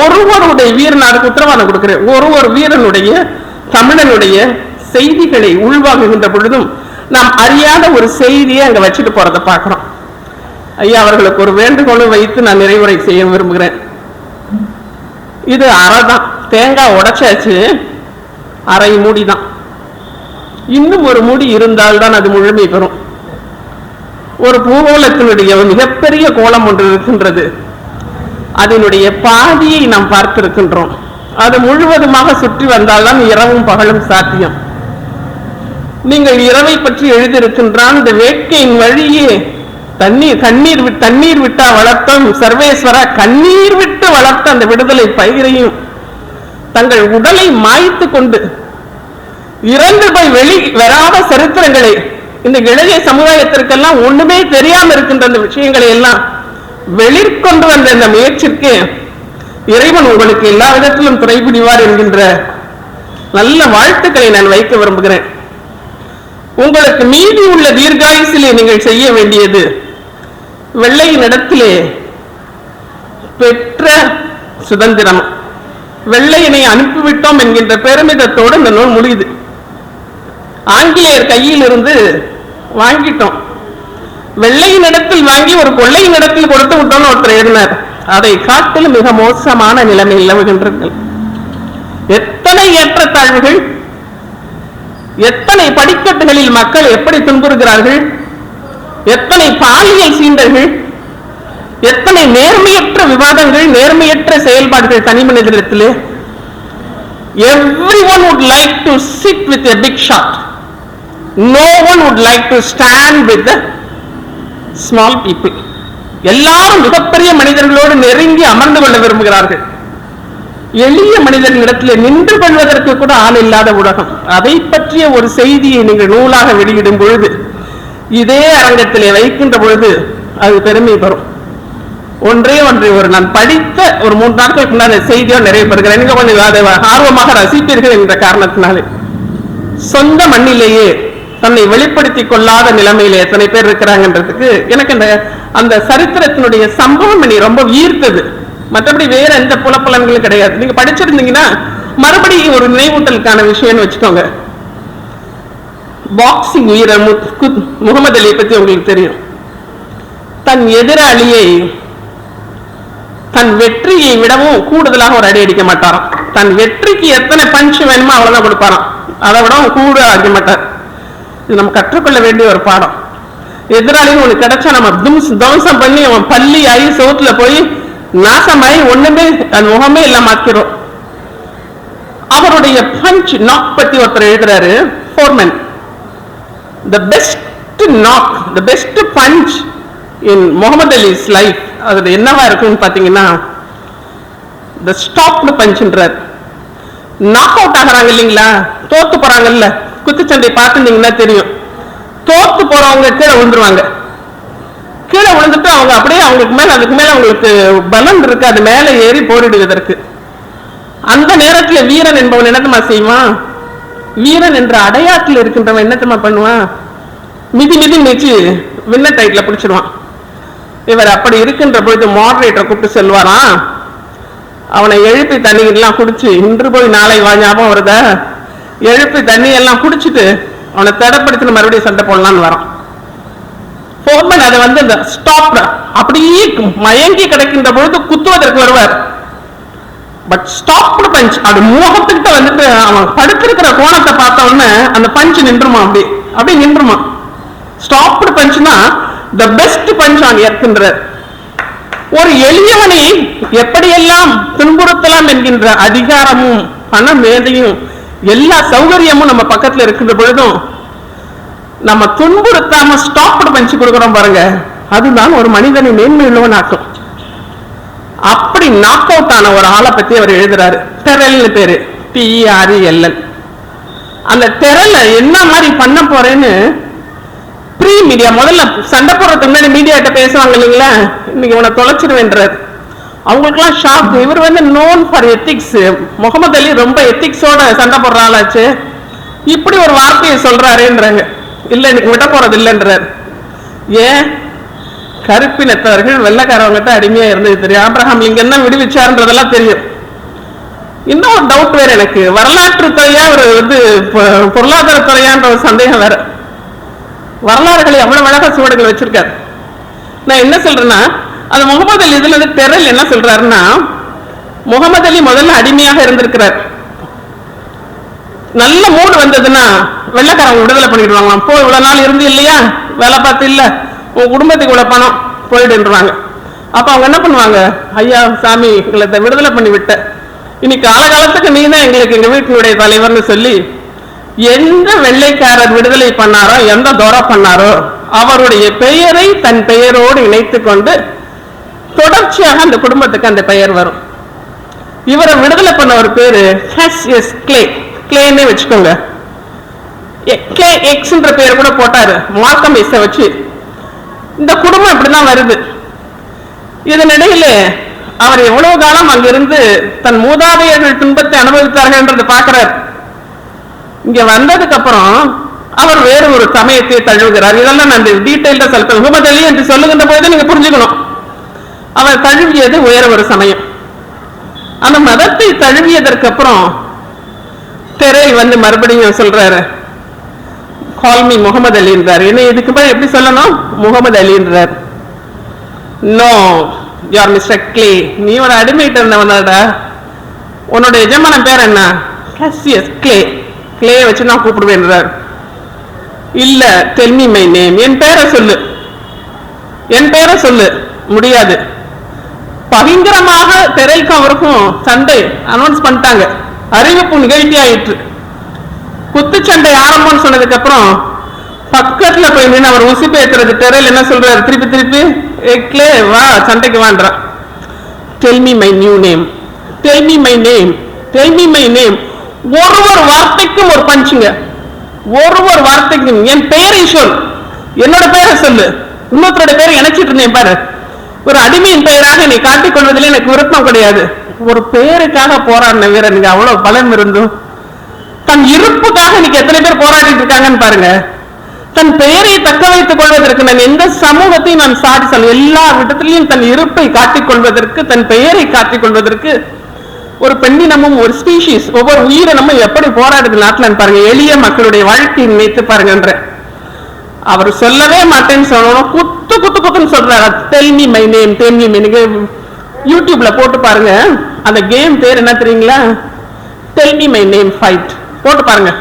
ஒருவருடைய வீரனாருக்கு உத்தரவாதம் கொடுக்கிறேன். ஒரு ஒரு வீரனுடைய தமிழனுடைய செய்திகளை உள்வாங்குகின்ற பொழுதும் நாம் அறியாத ஒரு செய்தியை அங்க வச்சுட்டு போறதை பார்க்கிறோம். ஐயா அவர்களுக்கு ஒரு வேண்டுகோளும் வைத்து நான் நிறைவுரை செய்ய விரும்புகிறேன். இது அரை தான் தேங்காய் உடைச்சாச்சு அரை மூடி தான் இன்னும் ஒரு மூடி இருந்தால்தான் அது முழுமை பெறும். ஒரு பூகோளத்தினுடைய மிகப்பெரிய கோலம் ஒன்று இருக்கின்றது. அதனுடைய பாதியை நாம் பார்த்திருக்கின்றோம். அது முழுவதுமாக சுற்றி வந்தால்தான் இரவும் பகலும் சாத்தியம். நீங்கள் இரவை பற்றி எழுதியிருக்கின்றான் இந்த வேட்கையின் வழியே தண்ணீர் கண்ணீர் விட்- தண்ணீர் விட்டா வளர்த்தம். சர்வேஸ்வரா கண்ணீர் விட்டு வளர்த்த அந்த விடுதலை பயிரையும் தங்கள் உடலை மாய்த்து கொண்டு இறந்து போய் வெளி வராத சரித்திரங்களை இந்த இளைய சமுதாயத்திற்கெல்லாம் ஒண்ணுமே தெரியாம இருக்கின்ற அந்த விஷயங்களை எல்லாம் வெளிர்கொண்டு வந்த இந்த முயற்சிக்கு இறைவன் உங்களுக்கு எல்லா விதத்திலும் துணை புரிவார் என்கின்ற நல்ல வாழ்த்துக்களை நான் வைக்க விரும்புகிறேன். உங்களுக்கு மீதி உள்ள தீர்காயுசிலே நீங்கள் செய்ய வேண்டியது வெள்ளையின் இடத்திலே பெற்ற சுதந்திரம். வெள்ளையினை அனுப்பிவிட்டோம் என்கின்ற பெருமிதத்தோடு இந்த நூல் முடியுது. ஆங்கிலேயர் கையில் இருந்து வாங்கிட்டோம். வெள்ளையின் இடத்தில் வாங்கி ஒரு கொள்ளையின் இடத்தில் கொடுத்து விட்டோம்னு ஒருத்தர் எழுதினார். அதை காட்டிலும் மிக மோசமான நிலைமை நிலவுகின்றீர்கள் எத்தனை ஏற்றத்தாழ்வுகள் எத்தனை படிக்கட்டுகளில் மக்கள் எப்படி துன்புறுகிறார்கள் எத்தனை பாலியல் சீண்டர்கள் எத்தனை நேர்மையற்ற விவாதங்கள் நேர்மையற்ற செயல்பாடுகள் தனி மனிதனிடத்திலே. Every one would like to sit with a big shot no one like to stand with small people எல்லாரும் மிகப்பெரிய மனிதர்களோடு நெருங்கி அமர்ந்து கொள்ள விரும்புகிறார்கள். எளிய மனிதர்களிடத்தில் நின்று கொள்வதற்கு கூட ஆள் இல்லாத உலகம் அதை பற்றிய ஒரு செய்தியை நீங்கள் நூலாக வெளியிடும் பொழுது இதே அரங்கத்திலே வைக்கின்ற பொழுது அது பெருமை பெறும். ஒன்றே ஒன்றை ஒரு நான் படித்த ஒரு மூன்று நாட்களுக்கு முன்னாடி செய்தியோ நிறைய பெறுகிறேன். கொஞ்சம் அதை ஆர்வமாக ரசிப்பீர்கள் என்ற காரணத்தினாலே. சொந்த மண்ணிலேயே தன்னை வெளிப்படுத்தி கொள்ளாத நிலைமையில எத்தனை பேர் இருக்கிறாங்கன்றதுக்கு எனக்கு அந்த அந்த சரித்திரத்தினுடைய சம்பவம் என்னை ரொம்ப ஈர்த்தது. மற்றபடி வேற எந்த புலப்பலன்களும் கிடையாது. நீங்க படிச்சிருந்தீங்கன்னா மறுபடியும் ஒரு நினைவூட்டலுக்கான விஷயம்னு வச்சுக்கோங்க. பாக்ஸிங் வீரர் முகமது அலியை பத்தி உங்களுக்கு தெரியும். தன் எதிராளியை தன் வெற்றியை விடவும் கூடுதலாக ஒரு அடி அடிக்க மாட்டாராம். தன் வெற்றிக்கு எத்தனை பஞ்சு வேணுமோ அவ்வளவுதான் கொடுப்பாராம். அதை விடவும் கூட அடிக்க மாட்டார். இது நம்ம கற்றுக்கொள்ள வேண்டிய ஒரு பாடம். எதிராளியும் உனக்கு கிடைச்சா நம்ம தும்ஸ் தவசம் பண்ணி அவன் பள்ளி ஆகி சோத்துல போய் நாசமாயி ஒண்ணுமே அது முகமே இல்லாம ஆக்கிறோம் அவருடைய பஞ்ச் நாக் பத்தி ஒருத்தர் எழுதுறாரு Foreman the best knock the best punch in Muhammad Ali's life அது என்னவா இருக்குன்னு பாத்தீங்கன்னா த ஸ்டாப்டு punchன்றார். நாக் அவுட் ஆகுறாங்க இல்லைங்களா? தோத்து போறாங்கல்ல? குத்துச்சண்டை பார்த்துட்டீங்கன்னா தெரியும். தோத்து போறவங்க கீழே விழுந்துருவாங்க. கீழே விழுந்துட்டு அவங்க அப்படியே அவங்களுக்கு மேல அதுக்கு மேல அவங்களுக்கு பலம் இருக்கு. அது மேல ஏறி போரிடுவதற்கு. அந்த நேரத்துல வீரன் என்பவன் என்னத்தமா செய்வான்? வீரன் என்ற அடையாட்டில் இருக்கின்றவன் என்னத்தமா பண்ணுவான்? மிதி மிதி மிதிச்சு வின்ன டைட்ல பிடிச்சிடுவான் இவர் அப்படி இருக்கின்ற பொழுது மாடரேட்டரை கூப்பிட்டு செல்வாராம் அவனை எழுப்பி தண்ணி எல்லாம் குடிச்சு இன்று போய் நாளை வா ஞாபகம் வருதா? எழுப்பி தண்ணி எல்லாம் குடிச்சிட்டு அவனை தடப்படுத்தி மறுபடியும் சண்டை போடலான்னு வரான். ஃபோர்மேன் அதை வந்து இந்த ஸ்டாப் அப்படியே மயங்கி கிடைக்கின்ற பொழுது குத்துவதற்கு வருவார். பட் ஸ்டாப்டு பஞ்ச் அது மோகத்துக்கிட்ட வந்துட்டு அவன் படுத்திருக்கிற கோணத்தை பார்த்த உடனே அந்த பஞ்ச் நின்றுமா அப்படி? அப்படியே நின்றுமா? ஸ்டாப்டு பஞ்ச்னா த பெஸ்ட் பஞ்ச் ஆன் எர்க்கின்றார் ஒரு எளியவனை எப்படியெல்லாம் துன்புறுத்தலாம் என்கின்ற அதிகாரமும் பண மேதையும் எல்லா சௌகரியமும் நம்ம பக்கத்துல இருக்கின்ற பொழுதும் நம்ம துன்புறுத்தாம ஸ்டாப் பண்ணி கொடுக்குறோம் பாருங்க. அதுதான் ஒரு மனிதனை மேன்மை உள்ளவனாக்கும் அப்படி நாக் அவுட் ஆன ஒரு ஆளை பத்தி அவர் எழுதுறாரு. தெரல்னு பேரு. டிஆர்எல்எல் அந்த டெரல என்ன மாதிரி பண்ண போறேன்னு ப்ரீ மீடியா முதல்ல சண்டை போடுறதுக்கு முன்னாடி மீடியாட்ட பேசுவாங்க இல்லைங்களா? இன்னைக்கு உன தொலைச்சிருவேன்றார். அவங்களுக்குலாம் ஷாக் இவர் வந்து known for ethics Muhammad Ali ரொம்ப எத்திக்ஸோட சண்டை போடுற ஆளாச்சு. இப்படி ஒரு வார்த்தையை சொல்றாருன்றாங்க. இல்லை இன்னைக்கு விட போறது இல்லைன்றார். ஏன்? கருப்பினத்தவர்கள் வெள்ளக்காரவங்கிட்ட அடிமையா இருந்தது தெரியும். ஆப்ரஹாம் இங்க என்ன விடுவிச்சாருன்றதெல்லாம் தெரியும். இன்னும் ஒரு டவுட் வேற எனக்கு. வரலாற்று துறையா ஒரு வந்து பொ- பொருளாதார துறையான்ற ஒரு சந்தேகம் வேற. வரலாறுகளை எவ்வளவு அழகா சுவடுகள் வச்சிருக்காரு. நான் என்ன சொல்றேன்னா அது முகமது அலி இதுல இருந்து தெரல் என்ன சொல்றாருன்னா முகமது அலி முதல்ல அடிமையாக இருந்திருக்கிறார். நல்ல மூடு வந்ததுன்னா வெள்ளக்காரங்க விடுதலை பண்ணிடுவாங்களாம். போ இவ்வளவு நாள் இருந்து இல்லையா? வேலை பார்த்து இல்ல. உன் குடும்பத்துக்கு இவ்வளவு பணம் போயிடுன்றாங்க அப்ப அவங்க என்ன பண்ணுவாங்க? ஐயா சாமி எங்களை விடுதலை பண்ணி விட்ட. இனி காலகாலத்துக்கு நீ தான் எங்களுக்கு எங்க வீட்டினுடைய தலைவர்னு சொல்லி எந்த வெள்ளைக்காரர் விடுதலை பண்ணாரோ எந்த துறை பண்ணாரோ அவருடைய பெயரை தன் பெயரோடு இணைத்து கொண்டு தொடர்ச்சியாக அந்த குடும்பத்துக்கு அந்த பெயர் வரும். இவரை விடுதலை பண்ண ஒரு பேரு எஸ் கிளே கிளேன்னே வச்சுக்கோங்க. கிளே எக்ஸ்ன்ற பேர் கூட போட்டாரு. மார்க்கம் எஸ் வச்சு. இந்த குடும்பம் இப்படிதான் வருது. இதனிடையில அவர் எவ்வளவு காலம் அங்கிருந்து தன் மூதாதையர்கள் துன்பத்தை அனுபவித்தார்கள்ன்றது பார்க்கிறார். இங்க வந்ததுக்கு அப்புறம் அவர் வேறு ஒரு சமயத்தை தழுவுகிறார். இதெல்லாம் நான் டீட்டெயில்டா சொல்றேன் முகமது அலி என்று சொல்லுகின்ற போது நீங்க புரிஞ்சுக்கணும். அவர் தழுவியது வேற ஒரு சமயம். அந்த மதத்தை தழுவியதற்கு அப்புறம் தெரேல் வந்து மறுபடியும் சொல்றாரு கால்மி முகமது அலின்றார் என்ன இதுக்கு மேலே எப்படி சொல்லணும்? முகமது அலின்றார் நோ யார் மிஸ்டர் கிளே நீ ஒரு அடிமைட்டு இருந்தவனாடா உன்னோட எஜமான பேர் என்ன? கசியஸ் கிளே கிளே வச்சு நான் கூப்பிடுவேன்றார் இல்ல தெல்மி மை நேம் என் பேரை சொல்லு. என் பேரை சொல்லு. முடியாது. பயங்கரமாக திரைக்கும் அவருக்கும் சண்டை அனௌன்ஸ் பண்ணிட்டாங்க. அறிவிப்பு நிகழ்ச்சி ஆயிற்று. குத்துச்சண்டை ஆரம்பம்னு சொன்னதுக்கு அப்புறம் பக்கத்துல போய் நின்று அவர் உசி பேத்துறது தெரையில் என்ன சொல்றாரு? திருப்பி திருப்பி எக்லே வா சண்டைக்கு வான்றான் tell me my new name tell me my name tell me my name ஒரு ஒரு வார்த்தைக்கும் ஒரு பஞ்சுங்க. ஒரு ஒரு வார்த்தைக்கும் என் பெயரை சொல். என்னோட பெயரை சொல்லு. இன்னொருத்தரோட பேரை இணைச்சிட்டு இருந்தேன் பாரு. ஒரு அடிமையின் பெயராக நீ காட்டிக் கொள்வதில் எனக்கு விருப்பம் கிடையாது. ஒரு பெயருக்காக போராடின வீரனுக்கு அவ்வளவு பலம் இருந்தும் தன் இருப்புக்காக இன்னைக்கு எத்தனை பேர் போராடிட்டு இருக்காங்கன்னு பாருங்க. தன் பெயரை தக்க வைத்துக் கொள்வதற்கு நான் எந்த சமூகத்தையும் நான் சாடி சொல்ல எல்லா விடத்திலையும் தன் இருப்பை காட்டிக் கொள்வதற்கு தன் பெயரை காட்டிக் கொள்வதற்கு ஒரு பெண்ணினமும் ஒரு ஸ்பீஷீஸ் ஒவ்வொரு உயிரினமும் எப்படி போராடுது நாட்டில் பாருங்க. எளிய மக்களுடைய வாழ்க்கையை நினைத்து பாருங்கன்ற அவர் சொல்லவே மாட்டேன்னு சொல்லணும். புத்து புத்து புத்துன்னு சொல்றாரு? டெல்மி மை நேம் டெல்மி நீங்க யூடியூப்ல போட்டு பாருங்க. அந்த கேம் பேர் என்ன தெரியுங்களா? டெல்மி மை நேம் ஃபைட் போட்டு பாருங்க.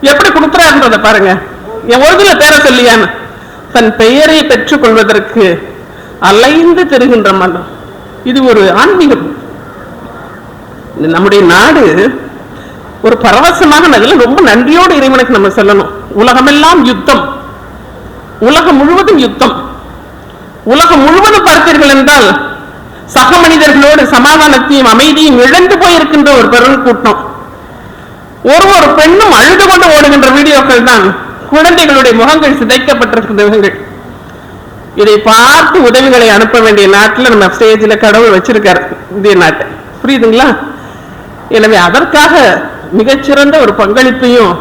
எப்படி கொடுக்குறாருன்றத பாருங்க. என் ஒருதுல பேரை சொல்லியான்னு. தன் பெயரை பெற்றுக் கொள்வதற்கு அலைந்து தெரிகின்ற மனம். இது ஒரு ஆன்மீகம். நம்முடைய நாடு ஒரு பரவசமான இதெல்லாம் ரொம்ப நன்றியோடு இறைவனுக்கு நம்ம சொல்லணும். உலகமெல்லாம் யுத்தம். உலகம் முழுவதும் யுத்தம். உலகம் முழுவதும் பார்த்தீர்கள் என்றால் சக மனிதர்களோடு சமாதானத்தையும் அமைதியும் இழந்து போயிருக்கின்ற ஒரு பெரும் கூட்டம். ஒரு ஒரு பெண்ணும் அழுது கொண்டு ஓடுகின்ற வீடியோக்கள் தான் குழந்தைகளுடைய முகங்கள் சிதைக்கப்பட்டிருக்கின்றவர்கள். இதை பார்த்து உதவிகளை அனுப்ப வேண்டிய நாட்டில் நம்ம ஸ்டேஜில் கடவுள் வச்சிருக்காரு இந்திய நாட்டை. புரியுதுங்களா? எனவே அதற்காக மிகச்சிறந்த ஒரு பங்களிப்பையும்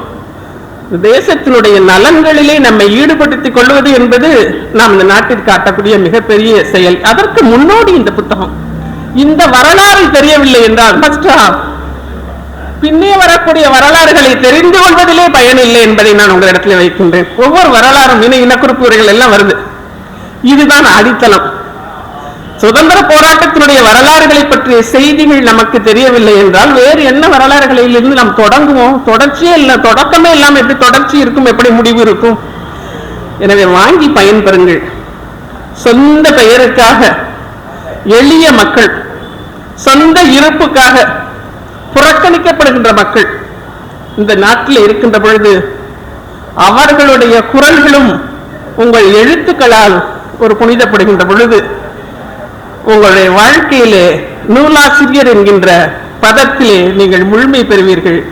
தேசத்தினுடைய நலன்களிலே நம்மை ஈடுபடுத்திக் கொள்வது என்பது நாம் இந்த நாட்டிற்கு காட்டக்கூடிய மிகப்பெரிய செயல். அதற்கு முன்னோடி இந்த புத்தகம். இந்த வரலாறு தெரியவில்லை என்றால் பின்னே வரக்கூடிய வரலாறுகளை தெரிந்து கொள்வதிலே பயனில்லை என்பதை நான் உங்களிடத்தில் வைக்கின்றேன். ஒவ்வொரு வரலாறும் இன இனக்குறிப்புகள் எல்லாம் வருது. இதுதான் அடித்தளம். சுதந்திர போராட்டத்தினுடைய வரலாறுகளை பற்றிய செய்திகள் நமக்கு தெரியவில்லை என்றால் வேறு என்ன வரலாறுகளில் இருந்து நாம் தொடங்குவோம்? தொடர்ச்சியே இல்லை தொடக்கமே இல்லாமல் எப்படி தொடர்ச்சி இருக்கும் எப்படி முடிவு இருக்கும்? எனவே வாங்கி பயன்பெறுங்கள். சொந்த பெயருக்காக எளிய மக்கள் சொந்த இருப்புக்காக புறக்கணிக்கப்படுகின்ற மக்கள் இந்த நாட்டில் இருக்கின்ற பொழுது அவர்களுடைய குரல்களும் உங்கள் எழுத்துக்களால் ஒரு புனிதப்படுகின்ற பொழுது உங்களுடைய வாழ்க்கையிலே நூலாசிரியர் என்கின்ற பதத்திலே நீங்கள் முழுமை பெறுவீர்கள்.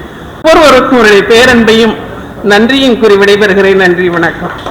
ஒருவருக்கும் உங்களுடைய பேரன்பையும் நன்றியும் கூறி விடைபெறுகிறேன். நன்றி வணக்கம்.